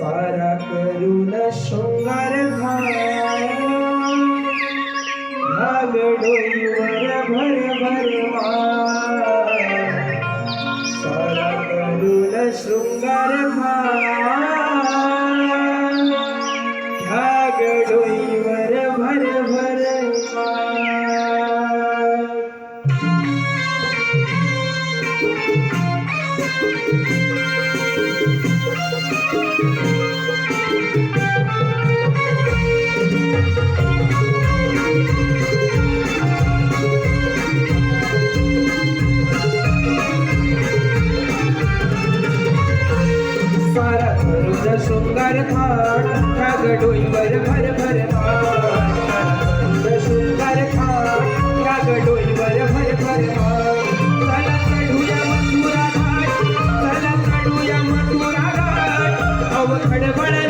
সারা করুণ সুন্দর ভাগ ডোর ভরে शृंगार थाट राग डोईवर भर भर थाट शृंगार थाट राग করে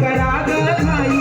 करा गाई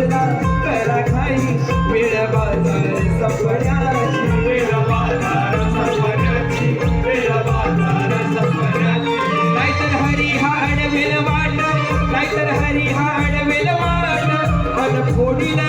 करा खाई वेळ बाजार संपण्याची वेळ बाजार संपण्याची वेळ बाजार संपण्याची नाहीतर हरी हा अडवेल वाट नाहीतर हरी हा अडवेल वाट. अन फोडीला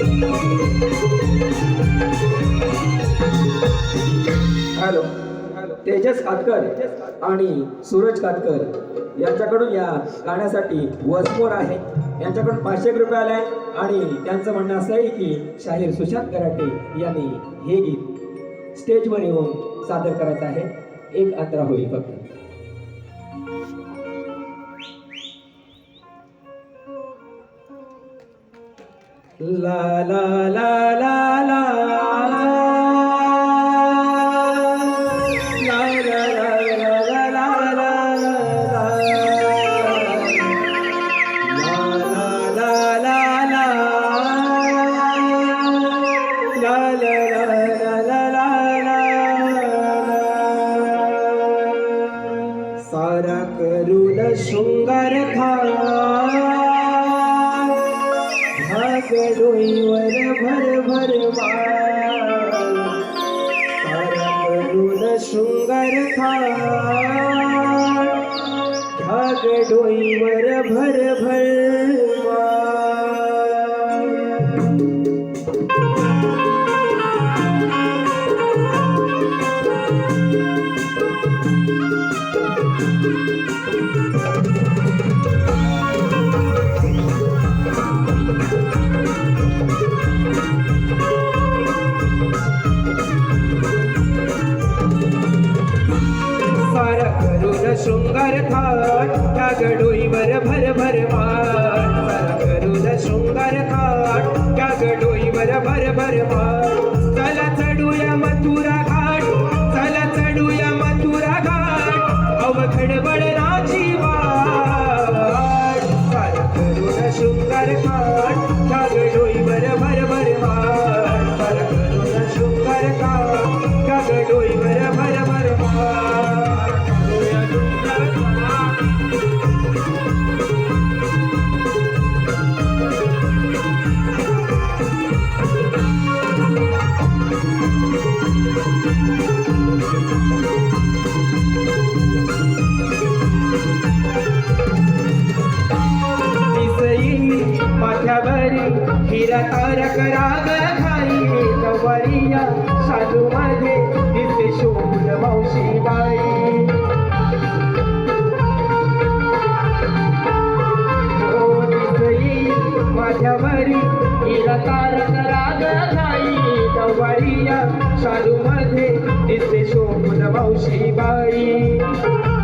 हॅलो. तेजस कातकर आणि सूरज कातकर यांच्याकडून या गाण्यासाठी वसमोर आहे. यांच्याकडून पाचशे एक रुपये आले आणि त्यांचं म्हणणं असं आहे की शाहीर सुशांत कराटे यांनी हे गीत स्टेजवर येऊन सादर करायचं आहे. एक अंतरा होईल फक्त. la la la la la भर भर भर माळ शृंगार थाट भाग डोईवर भर भर वा. गडोईवर भर भर. चला चढूया मथुरा घाट. चला चढूया मथुरा घाट. अवघड बळराची वाट. सारा करून शृंगार थाट त्या गडोईवर भर भर मार सारा करून शृंगार थाट त्या गडोईवर भर नवरिया साधू मध्ये दिसते शोभून मावशी बाई ओ हो दिसई माझ्यावरी हिरा तारक राग घाई नवरिया साधू मध्ये दिसते शोभून मावशी बाई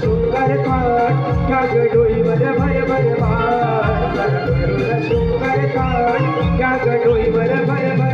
करून खाट थाट घ्याग डोईवर भय भय भार सारा खाट शृंगार डोईवर भय